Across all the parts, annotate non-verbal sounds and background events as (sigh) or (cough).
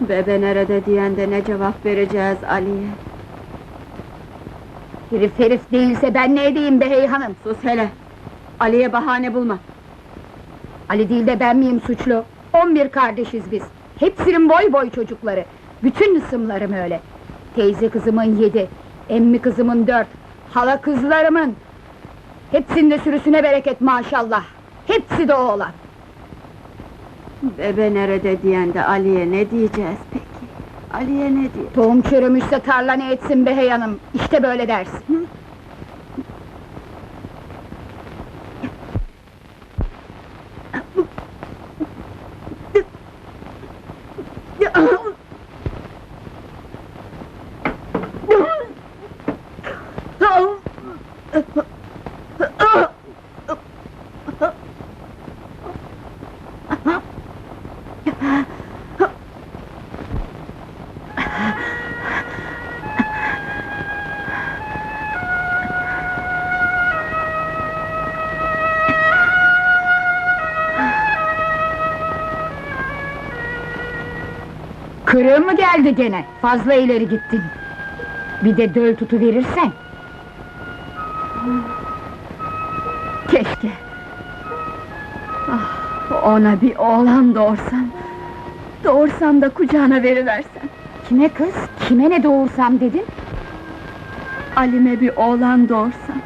Bebe nerede diyen de ne cevap vereceğiz Ali'ye? Herif herif değilse ben ne edeyim be hey hanım? Sus hele! Ali'ye bahane bulma! Ali değil de ben miyim suçlu? On bir kardeşiz biz. Hepsinin boy boy çocukları. Bütün ısımlarım öyle. Teyze kızımın yedi, emmi kızımın dört, hala kızlarımın. Hepsinin de sürüsüne bereket maşallah. Hepsi de oğlan. Bebe nerede diyen de Ali'ye ne diyeceğiz peki? Ali'ye ne diye? Tohum çürümüşse tarla ne etsin be hey hanım? İşte böyle dersin. Kırığın mı geldi gene? Fazla ileri gittin. Bir de döl tutu verirsen. Keşke! Ah, ona bir oğlan doğursan... Doğursan da kucağına veriversen... Kime kız? Kime ne doğursam dedin? Ali'me bir oğlan doğursan...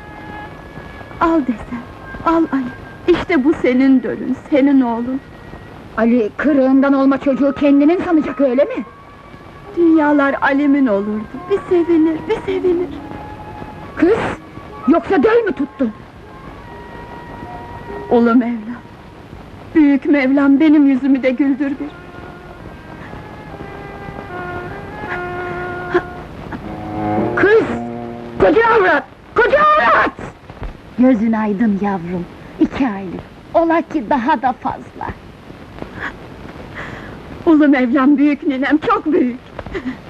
Al desen, al Ali! İşte bu senin dölün, senin oğlun! Ali kırığından olma çocuğu kendinin sanacak öyle mi? Dünyalar Ali'min olurdu, bir sevinir, bir sevinir! Kız! Yoksa döl mü tuttun? Ulu Mevlam! Büyük Mevlam benim yüzümü de güldür bir! Kız! Koca avrat! Koca avrat! Gözün aydın yavrum, iki aylık. Ola ki daha da fazla. Ulu Mevlam büyük ninem, çok büyük! (laughs)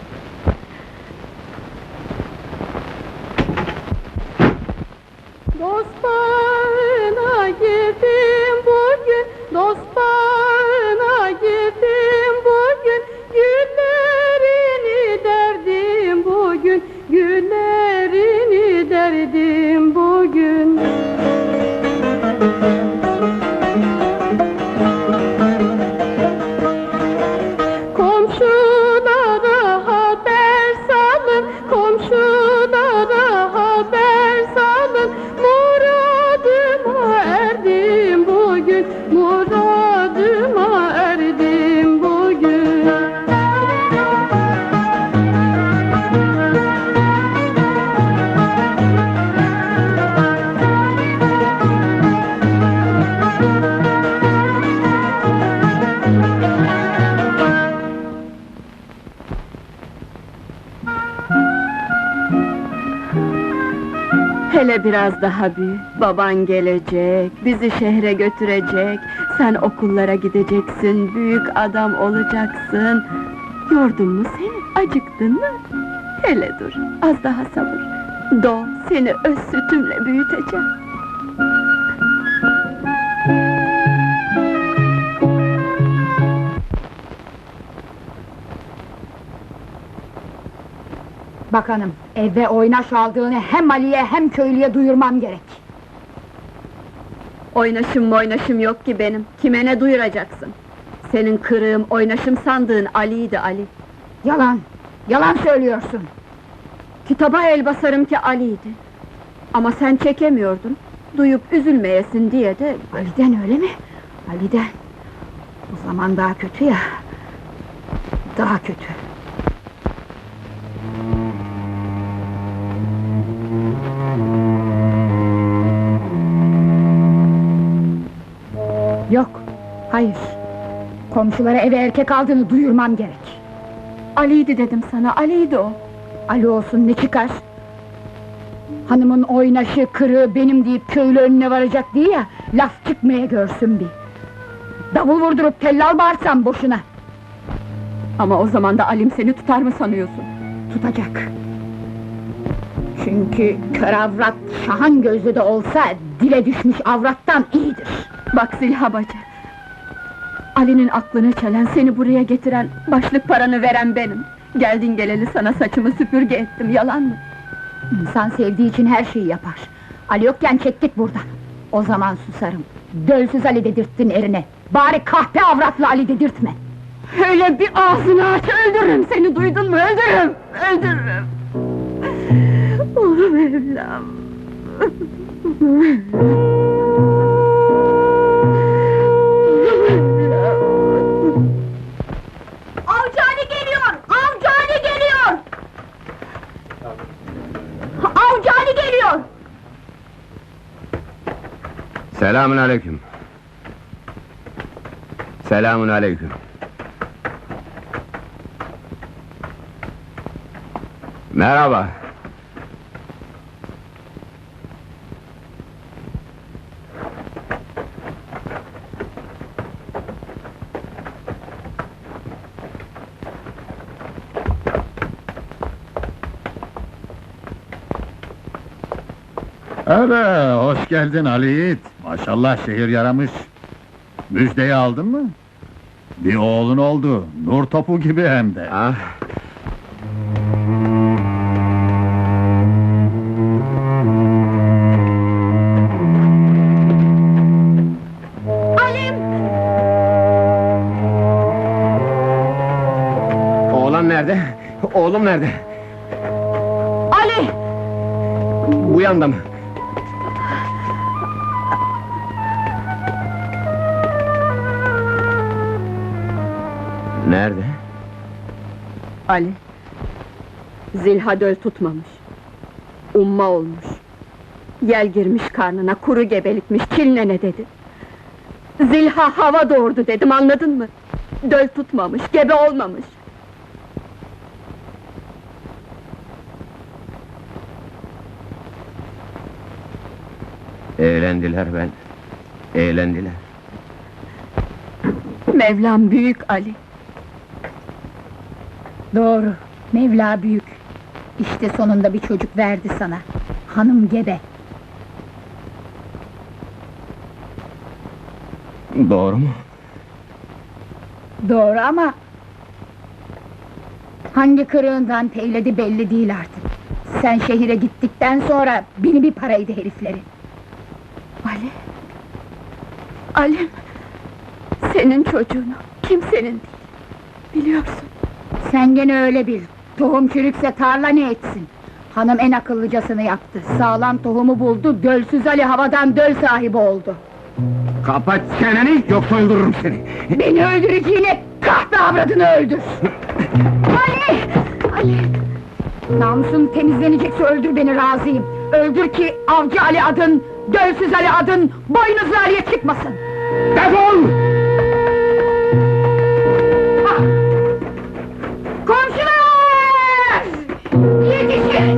Hele biraz daha büyü. Baban gelecek, bizi şehre götürecek. Sen okullara gideceksin, büyük adam olacaksın. Yordun mu seni, acıktın mı? Hele dur, az daha sabır. Doğ, seni öz sütümle büyüteceğim. Bak hanım, eve oynaş aldığını hem Ali'ye hem köylüye duyurmam gerek. Oynaşım oynaşım yok ki benim. Kime ne duyuracaksın? Senin kırığım, oynaşım sandığın Ali'ydi Ali. Yalan, yalan söylüyorsun. Kitaba el basarım ki Ali'ydi. Ama sen çekemiyordun. Duyup üzülmeyesin diye de... Ali'den öyle mi? Ali'den. O zaman daha kötü ya. Daha kötü. Hayır. Komşulara eve erkek aldığını duyurmam gerek. Ali'ydi dedim sana, Ali'ydi o. Ali olsun ne çıkar? Hanımın oynaşı, kırığı benim deyip köylü önüne varacak diye ya, laf çıkmaya görsün bir. Davul vurdurup tellal bağırsam boşuna. Ama o zaman da Alim seni tutar mı sanıyorsun? Tutacak. Çünkü kör avrat şahan gözlü de olsa dile düşmüş avrattan iyidir. Bak Zilha bacı, Ali'nin aklını çelen, seni buraya getiren, başlık paranı veren benim. Geldin geleli sana saçımı süpürge ettim, yalan mı? İnsan sevdiği için her şeyi yapar. Ali yokken çektik buradan. O zaman susarım. Dölsüz Ali dedirttin erine. Bari kahpe avratlı Ali dedirtme. Öyle bir ağzını aç, öldürürüm seni, duydun mu? Öldürürüm, öldürürüm! Oğlum evlam! Avcı Ali geliyor! Selamun aleyküm. Selamun aleyküm. Merhaba. Hoş geldin Ali Yiğit. Maşallah şehir yaramış. Müjdeyi aldın mı? Bir oğlun oldu, nur topu gibi hem de. Ah, Alim! oğlan nerede? Oğlum nerede? Ali! Bu yanda mı? Nerede? Ali, Zilha döl tutmamış. Umma olmuş. Yel girmiş karnına, kuru gebelikmiş, çilnene dedi. Zilha hava doğurdu dedim, anladın mı? Döl tutmamış, gebe olmamış. Eğlendiler ben. Eğlendiler. Mevlam büyük Ali. Doğru, Mevla büyük. İşte sonunda bir çocuk verdi sana. Hanım gebe. Doğru mu? Doğru ama... Hangi kırığından teyledi belli değil artık. Sen şehire gittikten sonra bini bir paraydı heriflerin. Ali. Alim. Senin çocuğunu, kimsenin değil. Biliyorsun. Sen gene öyle bil. Tohum çürükse tarla ne etsin? Hanım en akıllıcasını yaptı. Sağlam tohumu buldu, dölsüz Ali havadan döl sahibi oldu. Kapat çeneni yoksa öldürürüm seni. Beni öldüreceğine kahpe avradını öldür! Ali! Ali! Namusun temizlenecekse öldür beni razıyım. Öldür ki avcı Ali adın, dölsüz Ali adın, boynuzlu Ali'ye çıkmasın. Defol! Yeah.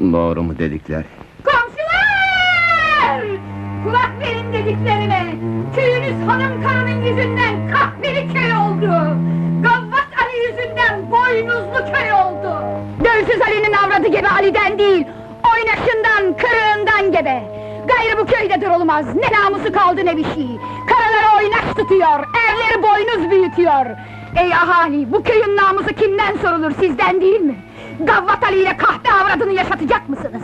Doğru mu dedikler? Komşular! Kulak verin dediklerime! Köyünüz hanım karının yüzünden kahveli köy oldu! Gavvat Ali yüzünden boynuzlu köy oldu! Dölsüz Ali'nin avradı gebe Ali'den değil, oynaşından, kırığından gebe! Gayrı bu köyde durulmaz, ne namusu kaldı ne bir şey! Karaları oynaş tutuyor, erleri boynuz büyütüyor! Ey ahali, bu köyün namusu kimden sorulur, sizden değil mi? Gavvat Ali ile kahpe avradını yaşatacak mısınız?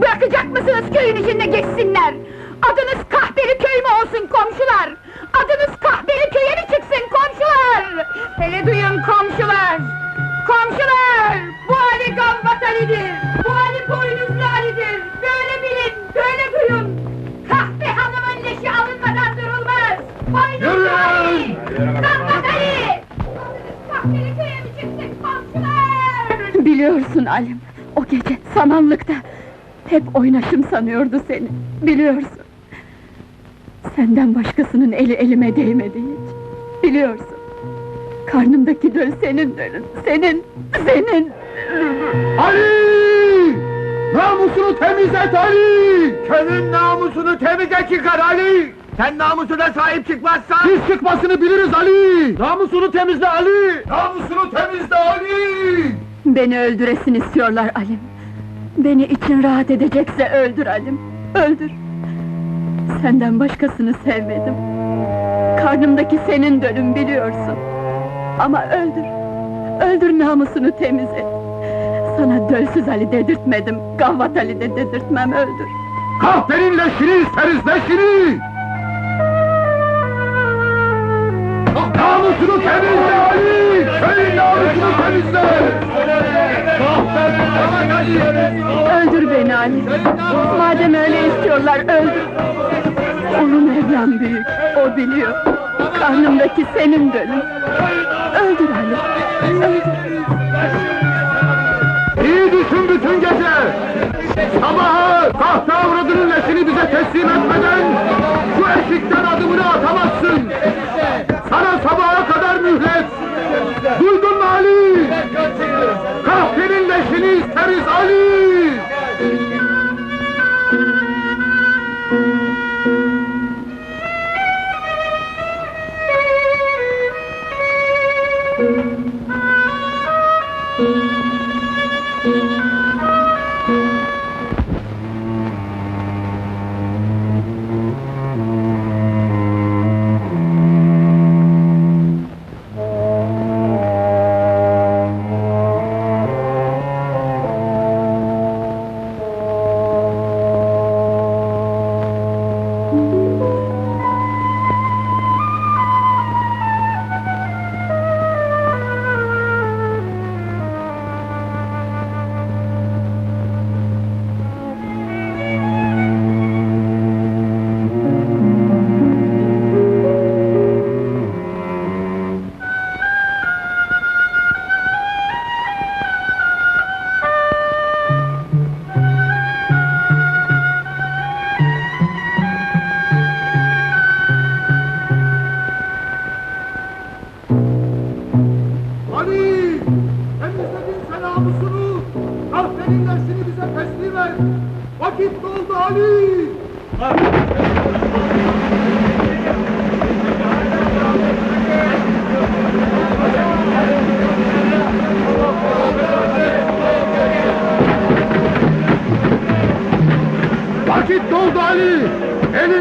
Bırakacak mısınız köyün içinde geçsinler? Adınız kahpeli köy mü olsun komşular? Adınız kahpeli köye mi çıksın komşular? Hele duyun komşular! Komşular! Bu Ali Gavvat Ali'dir! Bu Ali boynuzlu Ali'dir! Böyle bilin, böyle duyun! Kahpe hanımın leşi alınmadan durulmaz! Boynuzlu Ali! Gavvat Ali! Biliyorsun Alim. O gece samanlıkta. Hep oynaşım sanıyordu seni, biliyorsun. Senden başkasının eli elime değmedi hiç. Biliyorsun. Karnımdaki döl senin dölün, senin, senin! Ali! Namusunu temizlet Ali! Köyün namusunu temize çıkar Ali! Sen namusuna sahip çıkmazsan... Biz çıkmasını biliriz Ali! Namusunu temizle Ali! Namusunu temizle Ali! Beni öldüresin istiyorlar Alim. Beni için rahat edecekse öldür Alim, öldür. Senden başkasını sevmedim. Karnımdaki senin dölün biliyorsun. Ama öldür, öldür namusunu temiz et. Sana dölsüz Ali dedirtmedim, Gavvat Ali de dedirtmem, öldür. Kahvenin leşini isteriz leşini! Namusunu temizle Ali! Köyün namusunu temizle! Öldür beni Ali. Madem öyle istiyorlar, öldür. Onun evlam büyük, o biliyor. Karnımdaki senin dölün. Öldür Ali, öldür. İyi düşün bütün gece!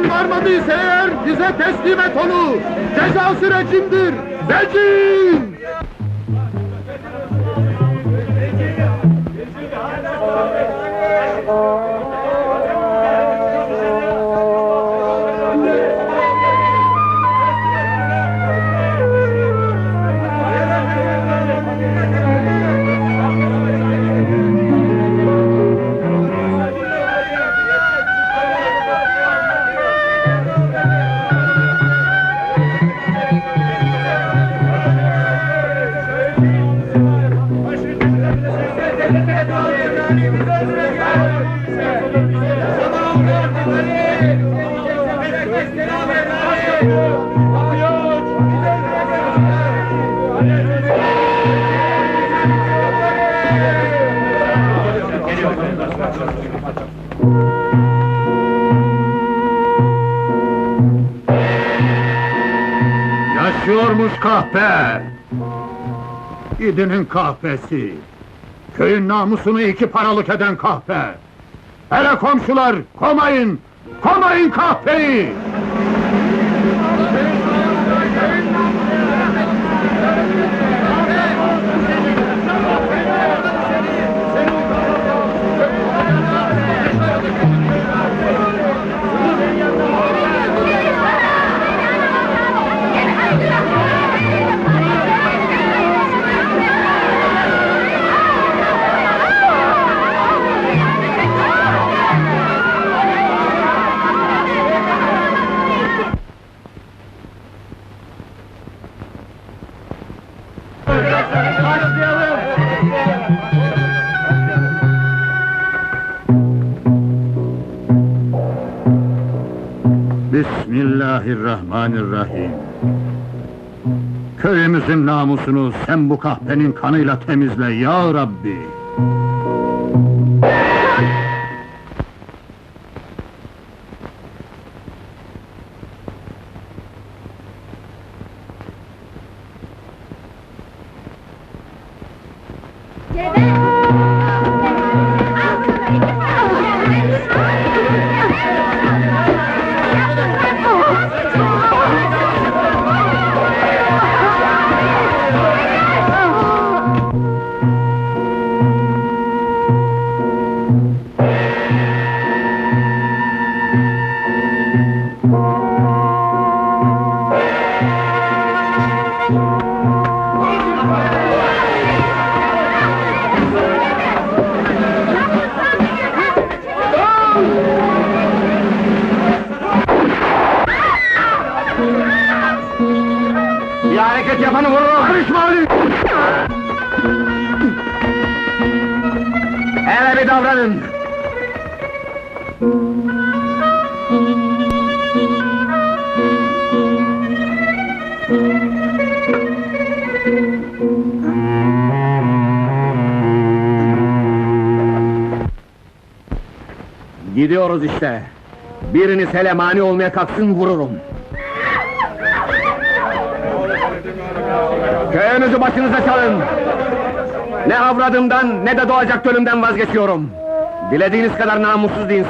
Varmadıysa eğer bize teslim et onu! Cezası rejimdir! Rejim! Yaşıyormuş kahpe! Gidinin kahpesi! Köyün namusunu iki paralık eden kahpe! Hele komşular, komayın! Komayın kahpeyi! Bismillahirrahmanirrahim. Köyümüzün namusunu sen bu kahpenin kanıyla temizle ya Rabbi. Gidiyoruz işte. Biriniz hele mani olmaya kalksın vururum. Köyünüzü başınıza çalın! Ne avradımdan ne de doğacak ölümden vazgeçiyorum. Dilediğiniz kadar namussuz deyin.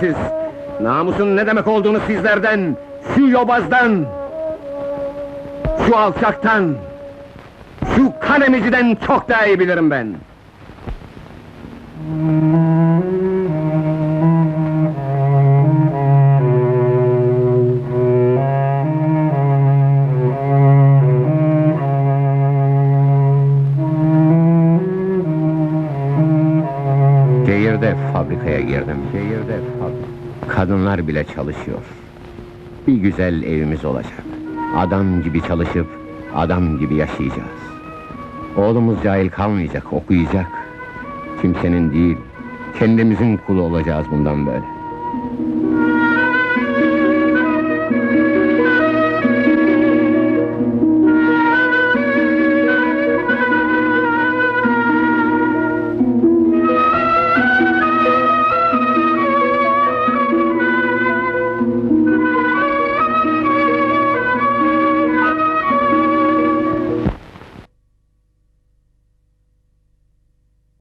Namusun ne demek olduğunu sizlerden, şu yobazdan, şu alçaktan, şu kan emiciden çok daha iyi bilirim ben. Şehirde girdim. Şehirde Kadınlar bile çalışıyor. Bir güzel evimiz olacak. Adam gibi çalışıp, adam gibi yaşayacağız. Oğlumuz cahil kalmayacak, okuyacak. Kimsenin değil, kendimizin kulu olacağız bundan böyle.